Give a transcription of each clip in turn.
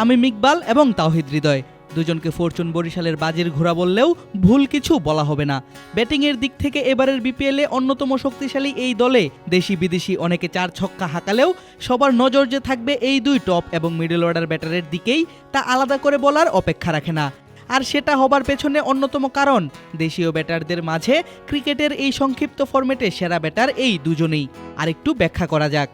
তামিম ইকবাল এবং তাওহিদ হৃদয়। দুজনকে ফরচুন বরিশালের বাজির ঘোড়া বললেও ভুল কিছু বলা হবে না। ব্যাটিংয়ের দিক থেকে এবারের বিপিএলে অন্যতম শক্তিশালী এই দলে দেশি বিদেশি অনেকে চার ছক্কা হাঁকালেও সবার নজর যে থাকবে এই দুই টপ এবং মিডল অর্ডার ব্যাটারের দিকেই তা আলাদা করে বলার অপেক্ষা রাখে না। আর সেটা হবার পেছনে অন্যতম কারণ, দেশীয় ব্যাটারদের মাঝে ক্রিকেটের এই সংক্ষিপ্ত ফরম্যাটে সেরা ব্যাটার এই দুজনেই। আরেকটু ব্যাখ্যা করা যাক।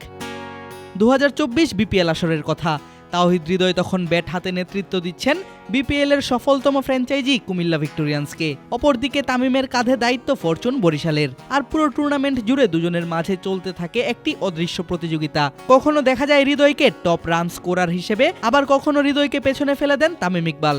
দু হাজার চব্বিশ বিপিএল আসরের কথা। তাওহিদ হৃদয় তখন ব্যাট হাতে নেতৃত্ব দিচ্ছেন বিপিএল এর সফলতম ফ্র্যাঞ্চাইজি কুমিল্লা ভিক্টোরিয়ান্সকে। অপরদিকে তামিমের কাঁধে দায়িত্ব ফরচুন বরিশালের। আর পুরো টুর্নামেন্ট জুড়ে দুজনের মাঝে চলতে থাকে একটি অদৃশ্য প্রতিযোগিতা। কখনো দেখা যায় হৃদয়কে টপ রান স্কোরার হিসেবে, আবার কখনো হৃদয়কে পেছনে ফেলে দেন তামিম ইকবাল।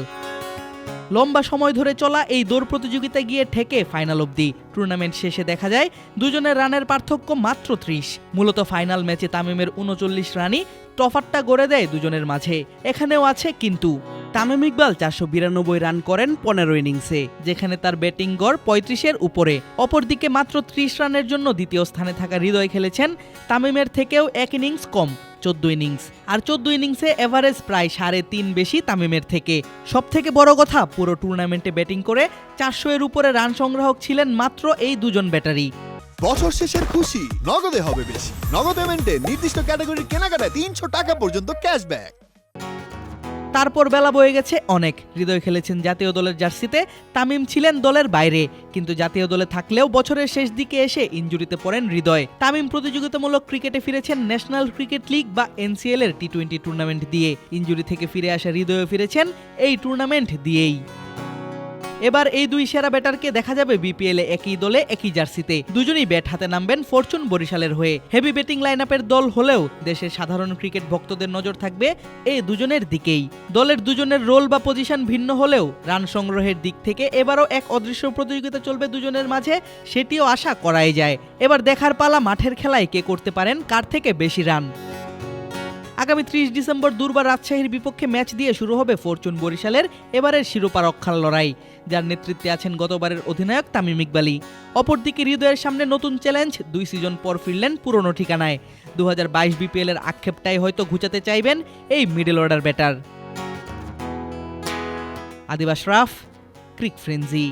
লম্বা সময় ধরে চলা এই দৌড় প্রতিযোগিতায় গিয়ে ঠেকে ফাইনাল অবধি। টুর্নামেন্ট শেষে দেখা যায়, দুজনের রানের পার্থক্য মাত্র ত্রিশ। মূলত ফাইনাল ম্যাচে তামিমের উনচল্লিশ রানই টফারটা গড়ে দেয় দুজনের মাঝে। এখানেও আছে কিন্তু। তামিম ইকবাল চারশো বিরানব্বই রান করেন পনেরো ইনিংসে, যেখানে তার ব্যাটিং গড় পঁয়ত্রিশের উপরে। অপরদিকে মাত্র ত্রিশ রানের জন্য দ্বিতীয় স্থানে থাকা হৃদয় খেলেছেন তামিমের থেকেও এক ইনিংস কম, চোদ্দ ইনিংস। আর চোদ্দ ইনিংসে এভারেজ প্রায় সাড়ে তিন বেশি তামিমের থেকে। সব থেকে বড় কথা, পুরো টুর্নামেন্টে ব্যাটিং করে চারশো এর উপরে রান সংগ্রাহক ছিলেন মাত্র এই দুজন ব্যাটারি। বছর শেষের খুশি। নগদে হবে বেশি। নগদ পেমেন্টে নির্দিষ্ট ক্যাটাগরির কেনাকাটায় তিনশো টাকা পর্যন্ত ক্যাশব্যাক তারপর বেলা বয়ে গেছে অনেক। হৃদয় খেলেছেন জাতীয় দলের জার্সিতে। তামিম ছিলেন দলের বাইরে। কিন্তু জাতীয় দলে থাকলেও বছরের শেষ দিকে এসে ইঞ্জুরিতে পড়েন হৃদয়। তামিম প্রতিযোগিতামূলক ক্রিকেটে ফিরেছেন ন্যাশনাল ক্রিকেট লিগ বা এনসিএল এর টি টোয়েন্টি টুর্নামেন্ট দিয়ে। ইঞ্জুরি থেকে ফিরে আসা হৃদয়ও ফিরেছেন এই টুর্নামেন্ট দিয়েই। এবার এই দুই সেরা ব্যাটারকে দেখা যাবে বিপিএল একই দলে, একই জার্সিতে। দুজনেই ব্যাট হাতে নামবেন ফরচুন বরিশালের হয়ে। হেভি ব্যাটিং লাইন আপের দল হলেও দেশের সাধারণ ক্রিকেট ভক্তদের নজর থাকবে এই দুজনের দিকেই। দলের দুজনের রোল বা পজিশন ভিন্ন হলেও রান সংগ্রহের দিক থেকে এবারও এক অদৃশ্য প্রতিযোগিতা চলবে দুজনের মাঝে, সেটিও আশা করাই যায়। এবার দেখার পালা মাঠের খেলায় কে করতে পারেন, কার থেকে বেশি রান? আগামী ত্রিশ ডিসেম্বর দুর্বার রাজশাহীর বিপক্ষে ম্যাচ দিয়ে শুরু হবে ফরচুন বরিশালের এবারের শিরোপা রক্ষার লড়াই, যার নেতৃত্বে আছেন গতবারের অধিনায়ক তামিম ইকবালি। অপরদিকে হৃদয়ের সামনে নতুন চ্যালেঞ্জ, দুই সিজন পর ফিরলেন পুরনো ঠিকানায়। দু হাজার বাইশ বিপিএল এর আক্ষেপটাই হয়তো ঘুচাতে চাইবেন এই মিডল অর্ডার ব্যাটার আদিবাস রাফ, ক্রিক ফ্রেন্জি